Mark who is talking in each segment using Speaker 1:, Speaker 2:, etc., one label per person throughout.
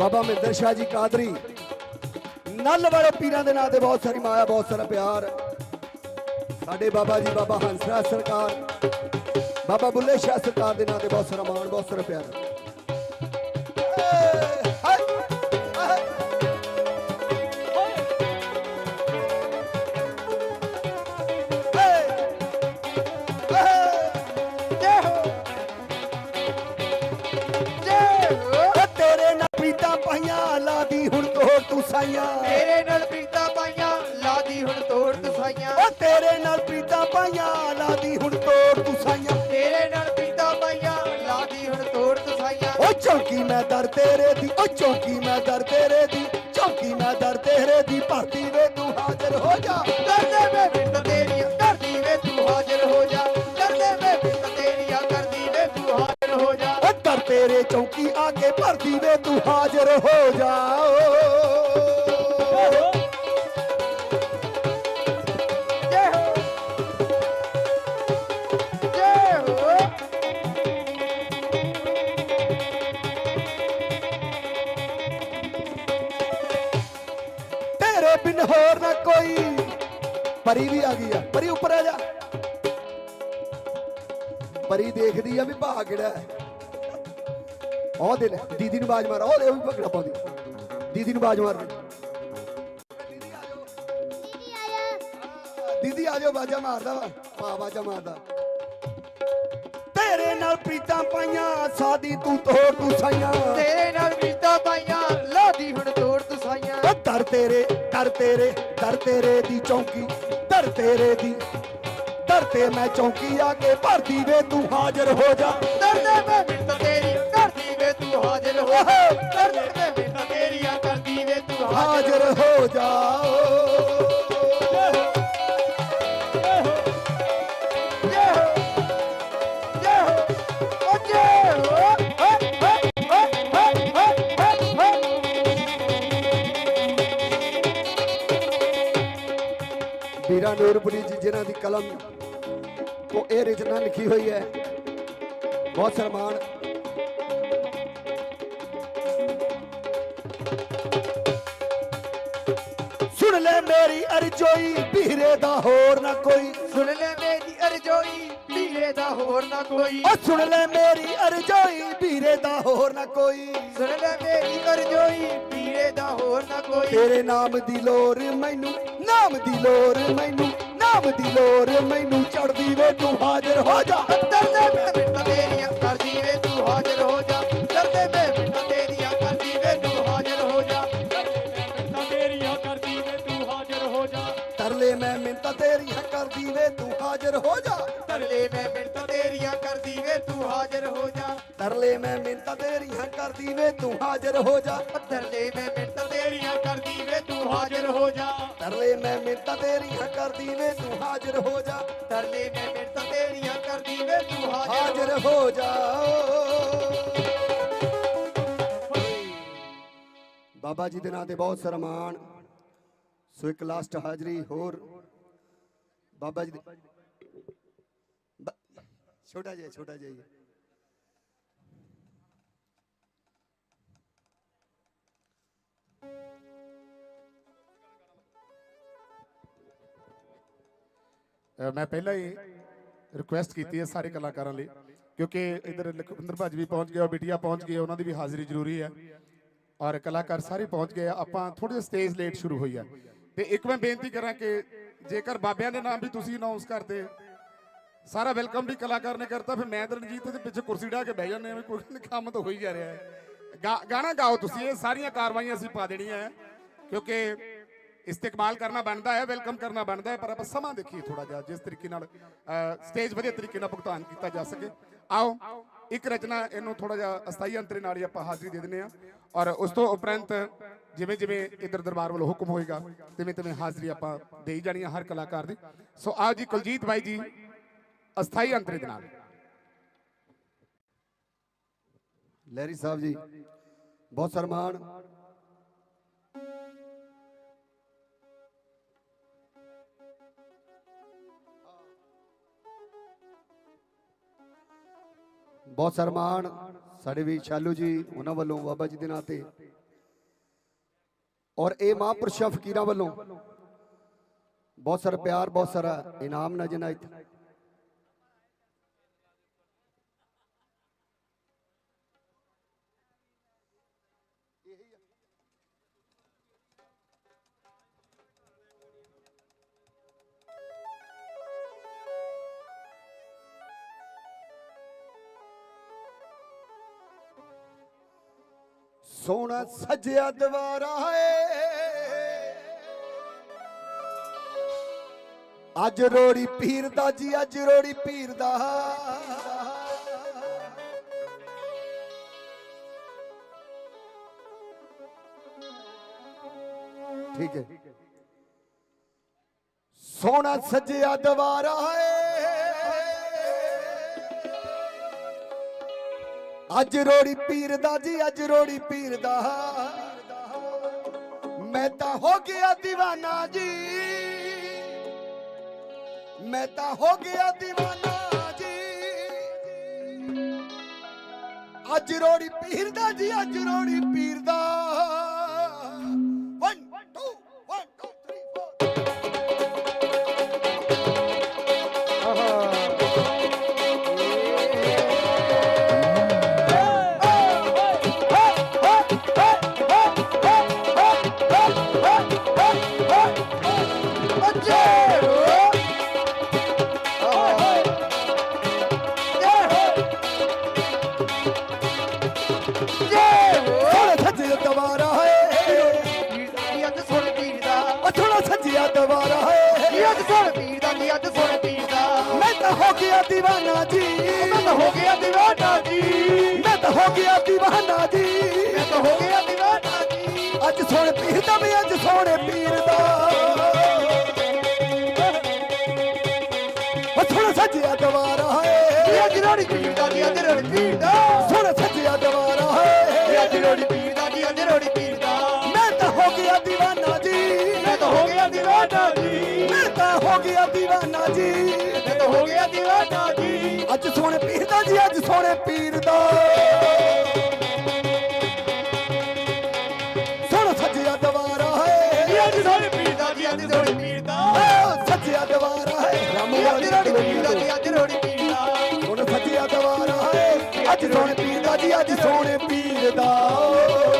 Speaker 1: ਬਾਬਾ ਮਹਿੰਦਰ ਸ਼ਾਹ ਜੀ ਕਾਦਰੀ। ਨੱਲ ਵਾਲੇ ਪੀਰਾਂ ਦੇ ਨਾਂ ਤੇ ਬਹੁਤ ਸਾਰੀ ਮਾਇਆ, ਬਹੁਤ ਸਾਰਾ ਪਿਆਰ। ਸਾਡੇ ਬਾਬਾ ਜੀ, ਬਾਬਾ ਹੰਸਰਾ ਸਰਕਾਰ, ਬਾਬਾ ਬੁੱਲੇ ਸ਼ਾਹ ਸਰਕਾਰ ਦੇ ਨਾਂ ਤੇ ਬਹੁਤ ਸਾਰਾ ਮਾਣ, ਬਹੁਤ ਸਾਰਾ ਪਿਆਰ। ਹੁਣ ਤੋੜ ਤੂੰ ਸਾਈਆਂ।
Speaker 2: ਤੇਰੇ ਨਾਲ ਪ੍ਰੀਤਾਂ ਪਾਈਆਂ ਲਾਦੀ ਹੁਣ ਤੋੜ ਦਸਾਈਆਂ
Speaker 1: ਓ ਤੇਰੇ ਨਾਲ ਪ੍ਰੀਤਾਂ ਪਾਈਆਂ ਲਾਦੀ ਹੁਣ ਤੋੜ ਤੂੰ ਸਾਈਆਂ।
Speaker 2: ਤੇਰੇ ਨਾਲ ਪ੍ਰੀਤਾਂ ਪਾਈਆਂ ਲਾਦੀ ਹੁਣ ਤੋੜ ਦਸਾਈਆਂ
Speaker 1: ਓ ਚੌਕੀ ਮੈਂ ਦਰ ਤੇਰੇ ਦੀ ਓ ਚੌਕੀ ਮੈਂ ਦਰ ਤੇਰੇ ਦੀ ਚੌਕੀ ਮੈਂ ਦਰ ਤੇਰੇ ਦੀ ਭਰਤੀ ਵੇ ਤੂੰ ਹਾਜ਼ਰ ਹੋ ਜਾ। ਚੌਕੀ ਆ ਕੇ ਭਰਤੀ ਵੇ, ਤੂੰ ਹਾਜ਼ਰ ਹੋ ਜਾ ਤੇਰੇ ਬਿਨ ਹੋਰ ਨਾ ਕੋਈ। ਪਰੀ ਵੀ ਆ ਗਈ ਆ, ਪਰੀ ਉੱਪਰ ਆ ਜਾ। ਪਰੀ ਦੇਖਦੀ ਆ ਵੀ ਭਾ ਕਿਹੜਾ ਹੈ। ਉਹ ਦੇ ਲੈ ਦੀਦੀ ਨੂੰ ਬਾਜ ਮਾਰ ਉਹ ਦੇ ਉਹ ਵੀ ਭਗੜਾ ਪਾਉਂਦੀ। ਦੀਦੀ ਨੂੰ ਬਾਜ ਮਾਰ। ਦੇ। ਦੀਦੀ ਆ ਜਾਓ ਬਾਜਾ ਮਾਰਦਾ ਵਾ ਪਾ ਬਾਜਾ ਮਾਰਦਾ। ਤੇਰੇ ਨਾਲ ਪ੍ਰੀਤਾਂ ਪਾਈਆਂ ਸਾਦੀ ਤੂੰ ਤੋੜ ਤੂੰ ਸਾਈਆਂ।
Speaker 2: ਤੇਰੇ ਨਾਲ ਪ੍ਰੀਤਾਂ ਪਾਈਆਂ ਲਾਦੀ ਹੁਣ ਤੋੜ ਦਸਾਈਆਂ
Speaker 1: ਓ ਦਰ ਤੇਰੇ ਦਰ ਤੇਰੇ ਦਰ ਤੇਰੇ ਦੀ ਚੌਂਕੀ ਦਰ ਤੇਰੇ ਦੀ ਦਰ ਤੇ ਮੈਂ ਚੌਂਕੀ ਆ ਕੇ ਭਰਤੀ ਵੇ ਤੂੰ ਹਾਜ਼ਰ ਹੋ ਜਾ।
Speaker 2: ਕਰਦੇ ਵੇ ਬਿੰਦ
Speaker 1: ਵੀਰਾ ਨੂਰਪੁਰੀ ਜੀ ਜਿਨ੍ਹਾਂ ਦੀ ਕਲਮ ਉਹ ਇਹ ਰਚਨਾ ਲਿਖੀ ਹੋਈ ਹੈ। ਬਹੁਤ ਸਨਮਾਨ। ਸੁਣ ਲੈ ਮੇਰੀ ਅਰਜ਼ੋਈ ਵੀਰੇ ਦਾ ਹੋਰ ਨਾ ਕੋਈ।
Speaker 2: ਸੁਣ ਲੈ ਮੇਰੀ ਅਰਜ਼ੋਈ ਪੀਲੇ ਦਾ ਹੋਰ ਨਾ ਕੋਈ।
Speaker 1: ਓ ਸੁਣ ਲੈ ਮੇਰੀ ਅਰਜ਼ੋਈ ਵੀਰੇ ਦਾ ਹੋਰ ਨਾ ਕੋਈ।
Speaker 2: ਸੁਣ ਲੈ ਮੇਰੀ ਅਰਜ਼ੋਈ ਪੀਲੇ ਦਾ ਹੋਰ ਨਾ ਕੋਈ।
Speaker 1: ਤੇਰੇ ਨਾਮ ਦੀ ਲੋਰ ਮੈਨੂੰ ਨਾਮ ਦੀ ਲੋਰ ਮੈਨੂੰ, ਨਾਮ ਦੀ ਲੋਰ ਮੈਨੂੰ ਚੜਦੀ ਵੇ, ਤੂੰ ਹਾਜ਼ਰ ਹੋ ਜਾ।
Speaker 2: ਦਰਦੇ ਵੇ ਬਿੰਦ ਤੇਰੀਆਂ ਕਰਦੀ ਵੇ, ਤੂੰ ਹਾਜ਼ਰ ਹੋ ਜਾ। ਦਰਦੇ ਵੇ ਬਿੰਦ ਤੇਰੀਆਂ ਕਰਦੀ ਵੇ ਤੂੰ ਹਾਜ਼ਰ ਹੋ ਜਾ
Speaker 3: ਤਾਂ ਤੇਰੀਆਂ ਕਰਦੀ ਵੇ, ਤੂੰ ਹਾਜ਼ਰ ਹੋ ਜਾ।
Speaker 1: ਤਰਲੇ ਮੈਂ ਮਿੰਤਾ ਤੇਰੀਆਂ ਕਰਦੀ ਵੇ, ਤੂੰ ਹਾਜ਼ਰ ਹੋ ਜਾ।
Speaker 2: ਤਰਲੇ ਮੈਂ ਬਿੰਦ ਤੇਰੀਆਂ ਕਰਦੀ ਵੇ, ਤੂੰ ਹਾਜ਼ਰ ਹੋ ਜਾ।
Speaker 1: ਤਰਲੇ ਮੈਂ ਮਿੰਤਾ ਤੇਰੀਆਂ ਕਰਦੀ ਵੇ, ਤੂੰ ਹਾਜ਼ਰ ਹੋ ਜਾ।
Speaker 2: ਤਰਲੇ ਮੈਂ ਬਿੰਦ ਤੂੰ ਹਾਜ਼ਰ ਹੋ ਜਾ।
Speaker 1: ਤਰਲੇ ਮੈਂ ਮਿੰਤਾ ਤੇਰੀਆਂ ਕਰਦੀ ਵੇ ਤੂੰ ਹਾਜ਼ਰ ਹੋ ਜਾ।
Speaker 2: ਤਰਲੇ ਮੈਂ ਬਿੰਦ ਤੇਰੀਆਂ ਕਰਦੀ ਵੇ ਤੂੰ ਹਾਜ਼ਰ
Speaker 1: ਹੋ ਜਾ। ਬਾਬਾ ਜੀ ਦੇ ਨਾਂ ਤੇ ਬਹੁਤ ਸਾਰਾ ਮਾਣ ਸੋ ਇੱਕ ਲਾਸਟ ਹਾਜ਼ਰੀ ਹੋਰ। ਬਾਬਾ ਜੀ ਛੋਟਾ ਜਿਹਾ ਛੋਟਾ ਜਿਹਾ
Speaker 4: ਮੈਂ ਪਹਿਲਾਂ ਹੀ ਰਿਕੁਐਸਟ ਕੀਤੀ ਹੈ ਸਾਰੇ ਕਲਾਕਾਰਾਂ ਲਈ, ਕਿਉਂਕਿ ਇਧਰ ਲਖਵਿੰਦਰ ਭਾਜੀ ਵੀ ਪਹੁੰਚ ਗਏ ਬਿਟੀਆ ਪਹੁੰਚ ਗਏ, ਉਹਨਾਂ ਦੀ ਵੀ ਹਾਜ਼ਰੀ ਜ਼ਰੂਰੀ ਹੈ। ਔਰ ਕਲਾਕਾਰ ਸਾਰੇ ਪਹੁੰਚ ਗਏ, ਆਪਾਂ ਥੋੜੇ ਜਿਹਾ ਸਟੇਜ ਲੇਟ ਸ਼ੁਰੂ ਹੋਈ ਆ ਤੇ ਇੱਕ ਮੈਂ ਬੇਨਤੀ ਕਰਾਂ ਕਿ ਜੇਕਰ ਬਾਬਿਆਂ ਦੇ ਨਾਮ ਵੀ ਤੁਸੀਂ ਅਨਾਉਂਸ ਕਰਦੇ, ਸਾਰਾ ਵੈਲਕਮ ਵੀ ਕਲਾਕਾਰ ਨੇ ਕਰਤਾ, ਫਿਰ ਮੈਂ ਤੇ ਰਣਜੀਤ ਦੇ ਪਿੱਛੇ ਕੁਰਸੀ ਢਾ ਕੇ ਬਹਿ ਜਾਂਦੇ ਆ ਕੋਈ ਕੰਮ ਤਾਂ ਹੋ ਹੀ ਜਾ ਰਿਹਾ ਹੈ। ਗਾ- ਗਾਣਾ ਗਾਓ ਤੁਸੀਂ, ਇਹ ਸਾਰੀਆਂ ਕਾਰਵਾਈਆਂ ਅਸੀਂ ਪਾ ਦੇਣੀਆਂ ਕਿਉਂਕਿ ਇਸਤਕਬਾਲ ਕਰਨਾ ਬਣਦਾ ਹੈ, ਵੈਲਕਮ ਕਰਨਾ ਬਣਦਾ ਹੈ, ਪਰ ਆਪਾਂ ਸਮਾਂ ਦੇਖੀਏ ਥੋੜਾ ਜਿਹਾ, ਜਿਸ ਤਰੀਕੇ ਨਾਲ ਸਟੇਜ ਵਧੀਆ ਤਰੀਕੇ ਨਾਲ ਭੁਗਤਾਨ ਕੀਤਾ ਜਾ ਸਕੇ। ਆਓ, ਇੱਕ ਰਚਨਾ ਇਹਨੂੰ ਥੋੜਾ ਜਿਹਾ ਅਸਥਾਈ ਅੰਤਰੇ ਨਾਲ ਹੀ ਆਪਾਂ ਹਾਜ਼ਰੀ ਦੇ ਦਿੰਦੇ ਆ ਔਰ ਉਸ ਤੋਂ ਉਪਰੰਤ ਜਿਵੇਂ ਜਿਵੇਂ ਇਧਰ ਦਰਬਾਰ ਵੱਲੋਂ ਹੁਕਮ ਹੋਏਗਾ, ਤਿਵੇਂ ਤਿਵੇਂ ਹਾਜ਼ਰੀ ਆਪਾਂ ਦੇਈ ਜਾਣੀ ਆ ਹਰ ਕਲਾਕਾਰ ਦੀ। ਸੋ ਆਓ ਜੀ, ਕੁਲਜੀਤ ਬਾਈ ਜੀ, ਅਸਥਾਈ ਅੰਤਰੇ ਦੇ ਨਾਲ।
Speaker 1: ਲਹਿਰੀ ਸਾਹਿਬ ਜੀ, ਬਹੁਤ ਸਨਮਾਨ। ਬਹੁਤ ਸਨਮਾਨ ਸਾਡੇ ਵੀ ਸ਼ਾਲੂ ਜੀ, ਉਹਨਾਂ ਵੱਲੋਂ ਬਾਬਾ ਜੀ ਦੇ ਨਾਂ ਤੇ। ਔਰ ਇਹ ਮਹਾਂਪੁਰਸ਼ਾਂ ਫਕੀਰਾਂ ਵੱਲੋਂ ਬਹੁਤ ਸਾਰਾ ਪਿਆਰ, ਬਹੁਤ ਸਾਰਾ ਇਨਾਮ ਨਜਨਾ ਇੱਥੇ ਸੋਹਣਾ ਸਜਿਆ ਦਵਾਰਾ ਏ ਅੱਜ ਰੋੜੀ ਪੀਰ ਦਾ ਜੀ, ਅੱਜ ਰੋੜੀ ਪੀਰ ਦਾ। ਠੀਕ ਹੈ। ਸੋਹਣਾ ਸਜਿਆ ਦਵਾਰਾ ਏ ਅੱਜ ਰੋੜੀ ਪੀਰ ਦਾ ਜੀ, ਅੱਜ ਰੋੜੀ ਪੀਰ ਦਾ। ਮੈਂ ਤਾਂ ਹੋ ਗਿਆ دیਵਾਨਾ ਜੀ। ਮੈਂ ਤਾਂ ਹੋ ਗਿਆ دیਵਾਨਾ ਜੀ। ਅੱਜ ਰੋੜੀ ਪੀਰ ਦਾ ਜੀ, ਅੱਜ ਰੋੜੀ ਪੀਰ दीवाना जी मैं तो हो गया दीवाना जी मैं तो हो गया दीवाना जी मैं तो हो गया दीवाना जी अज सोने पीर दा मैं अज सोने पीर दा ਦਵਾਰਾ ਹੈ। ਅੱਜ ਰੋੜੀ ਪੀਰ ਦਾ ਜੀ ਅੱਜ ਰੋੜੀ ਪੀਰ ਦਾ ਸੁਣ ਸੱਜਿਆ ਦਵਾਰਾ ਹੈ। ਅੱਜ ਰੋੜੀ ਪੀਰ ਦਾ ਜੀ ਅੱਜ ਰੋੜੀ ਪੀਰ ਦਾ ਮੈਂ ਤਾਂ ਹੋ ਗਿਆ دیਵਾਨਾ ਜੀ। ਮੈਂ ਤਾਂ ਹੋ ਗਿਆ دیਵਾਨਾ ਜੀ। ਮੈਂ ਤਾਂ ਹੋ ਗਿਆ دیਵਾਨਾ ਜੀ। ਮੈਂ ਤਾਂ ਹੋ ਗਿਆ دیਵਾਨਾ ਜੀ। ਅੱਜ ਸੋਹਣੇ ਪੀਰ ਦਾ ਜੀ ਅੱਜ ਸੋਹਣੇ ਪੀਰ ਦਾ। ਸੁਣ ਸੱਜਿਆ ਦਵਾਰਾ ਹੈ। ਅੱਜ ਸੋਹਣੇ ਪੀਰ ਦਾ ਜੀ ਅੱਜ ਸੋਹਣੇ ਪੀਰ ਦਾ। ਸੱਜਿਆ ਦਵਾਰਾ ਹੈ। ਰਾਮ ਵਾਲੀ ਪੀਰ ਦਾ ਸੋਹਣੇ ਪੀਰ ਦਾ ਜੀ ਅੱਜ ਸੋਹਣੇ ਪੀਰ ਦਾ।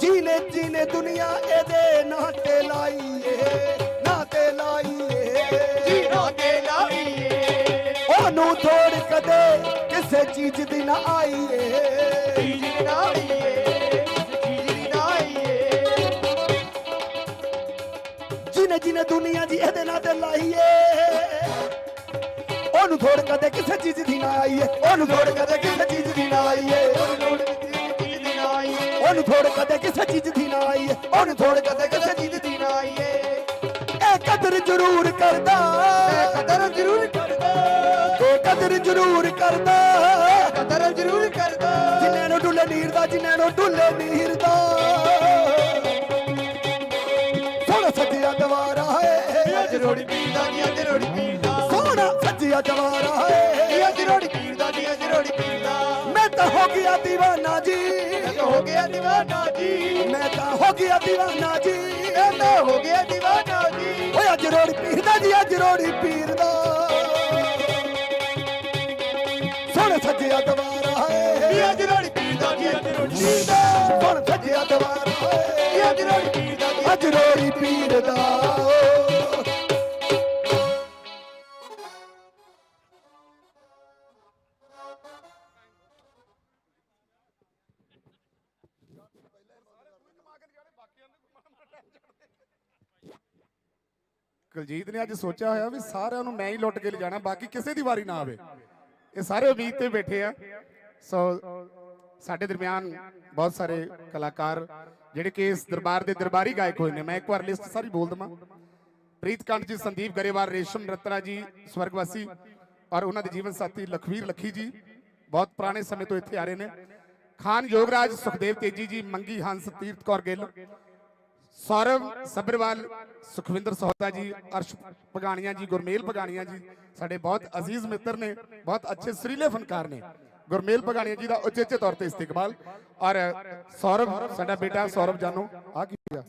Speaker 1: ਜੀਨੇ ਜੀਨੇ ਦੁਨੀਆ ਇਹਦੇ ਨਾਂ ਤੇ ਲਾਈਏ। ਨਾਂ ਤੇ ਲਾਈਏ। ਉਹਨੂੰ ਥੋੜ ਕਦੇ ਕਿਸੇ ਚੀਜ਼ ਦੀ ਨਾ ਆਈਏ। ਜਿਨੇ ਜਿਨੇ ਦੁਨੀਆ ਜੀ ਇਹਦੇ ਨਾਂ ਤੇ ਲਾਈਏ। ਉਹਨੂੰ ਥੋੜ ਕਦੇ ਕਿਸੇ ਚੀਜ਼ ਦੀ ਨਾ ਆਈਏ। ਉਹਨੂੰ ਥੋੜ ਕਦੇ ਕਿਸੇ ਚੀਜ਼ ਦੀ ਨਾ ਆਈਏ। ਉਹਨੂੰ ਥੋੜ ਕਦੇ ਕਿਸੇ ਚੀਜ਼ ਦੀ ਨਾ ਆਈਏ ਉਹਨੂੰ ਥੋੜ ਕਦੇ ਕਿਸੇ ਚੀਜ਼ ਦੀ ਨਾ ਆਈਏ। ਇਹ ਕਦਰ ਜ਼ਰੂਰ ਕਰਦਾ।
Speaker 2: ਕਦਰ ਜ਼ਰੂਰ ਕਰਦਾ।
Speaker 1: ਇਹ ਕਦਰ ਜ਼ਰੂਰ ਕਰਦਾ।
Speaker 2: ਕਦਰ ਜ਼ਰੂਰ ਕਰਦਾ।
Speaker 1: ਜਿਨ੍ਹਾਂ ਨੂੰ ਡੁੱਲੇ ਨੀਰ ਦਾ ਜਿਨ੍ਹਾਂ ਨੂੰ ਡੁੱਲੇ ਨੀਰ ਦਾ ਸੋਹਣਾ ਸੱਜਿਆ ਦਵਾਰਾ ਹੈ।
Speaker 2: ਅੱਜ ਰੋੜੀ ਪੀਂਦਾ ਜੀ ਅੱਜ ਰੋੜੀ ਪੀਂਦਾ
Speaker 1: ਸੋਹਣਾ ਸੱਜਿਆ ਦਵਾਰਾ ਹੈ।
Speaker 2: ਜੀ ਅੱਜ ਰੋੜੀ ਪੀਂਦਾ ਜੀ ਅੱਜ ਰੋੜੀ ਪੀਂਦਾ
Speaker 1: ਮੈਂ ਤਾਂ ਹੋ ਗਿਆ دیਵਾਨਾ ਜੀ।
Speaker 2: ਹੋ ਗਿਆ دیਵਾਨਾ ਜੀ।
Speaker 1: ਮੈਂ ਤਾਂ ਹੋ ਗਿਆ دیਵਾਨਾ ਜੀ।
Speaker 2: ਇਹ ਤਾਂ ਹੋ ਗਿਆ دیਵਾਨਾ ਜੀ।
Speaker 1: ਓਏ ਅੱਜ ਰੋੜੀ ਪੀਰ ਦਾ ਜੀ ਅੱਜ ਰੋੜੀ ਪੀਰ ਦਾ ਸੋਹਣ ਸੱਜਿਆ ਦਵਾਰਾ ਹੈ।
Speaker 2: ਵੀ ਅੱਜ ਰੋੜੀ ਪੀਰ ਦਾ ਜੀ ਅੱਜ ਰੋੜੀ
Speaker 1: ਪੀਰ ਦਾ ਸੋਹਣ ਸੱਜਿਆ ਦਵਾਰਾ ਹੈ।
Speaker 2: ਵੀ ਅੱਜ ਰੋੜੀ ਪੀਰ ਦਾ
Speaker 1: ਅੱਜ ਰੋੜੀ ਪੀਰ ਦਾ
Speaker 4: ਕੁਲਜੀਤ ਨੇ ਅੱਜ ਸੋਚਿਆ ਹੋਇਆ ਵੀ ਸਾਰਿਆਂ ਨੂੰ ਮੈਂ ਹੀ ਲੁੱਟ ਕੇ ਲਿਜਾਣਾ, ਬਾਕੀ ਕਿਸੇ ਦੀ ਵਾਰੀ ਨਾ ਆਵੇ। ਇਹ ਸਾਰੇ ਉਮੀਦ ਤੇ ਬੈਠੇ ਆ। ਸੋ ਸਾਡੇ ਦਰਮਿਆਨ ਬਹੁਤ ਸਾਰੇ ਕਲਾਕਾਰ ਜਿਹੜੇ ਕਿ ਇਸ ਦਰਬਾਰ ਦੇ ਦਰਬਾਰੀ ਗਾਇਕ ਹੋਏ ਨੇ। ਮੈਂ ਇੱਕ ਵਾਰ ਲਿਸਟ ਸਾਰੀ ਬੋਲ ਦਵਾਂ। ਪ੍ਰੀਤਕੰਠ ਜੀ, ਸੰਦੀਪ ਗਰੇਵਾਲ, ਰੇਸ਼ਮ ਰਤਨਾ ਜੀ, ਸਵਰਗਵਾਸੀ ਔਰ ਉਹਨਾਂ ਦੇ ਜੀਵਨ ਸਾਥੀ ਲਖਵੀਰ ਲੱਖੀ ਜੀ, ਬਹੁਤ ਪੁਰਾਣੇ ਸਮੇਂ ਤੋਂ ਇੱਥੇ ਆ ਰਹੇ ਨੇ। ਖਾਨ ਯੋਗਰਾਜ ਸੁਖਦੇਵ ਤੇਜੀ ਜੀ, ਮੰਗੀ ਹੰਸ, ਤੀਰਥ ਕੌਰ ਗਿੱਲ ਸੌਰਵ ਸੱਭਰਵਾਲ, ਸੁਖਵਿੰਦਰ ਸੋਹਤਾ ਜੀ, ਅਰਸ਼ ਪਗਾਣੀਆਂ ਜੀ, ਗੁਰਮੇਲ ਪਗਾਣੀਆਂ ਜੀ, ਸਾਡੇ ਬਹੁਤ ਅਜ਼ੀਜ਼ ਮਿੱਤਰ ਨੇ, ਬਹੁਤ ਅੱਛੇ ਸਰੀਲੇ ਫਨਕਾਰ ਨੇ। ਗੁਰਮੇਲ ਪਗਾਣੀਆਂ ਜੀ ਦਾ ਉਚੇਚੇ ਤੌਰ ਤੇ ਇਸਤਕਬਾਲ। ਔਰ ਸੌਰਵ, ਸਾਡਾ ਬੇਟਾ ਸੌਰਵ ਜਾਨੋ ਆ ਕੀ ਹੋਇਆ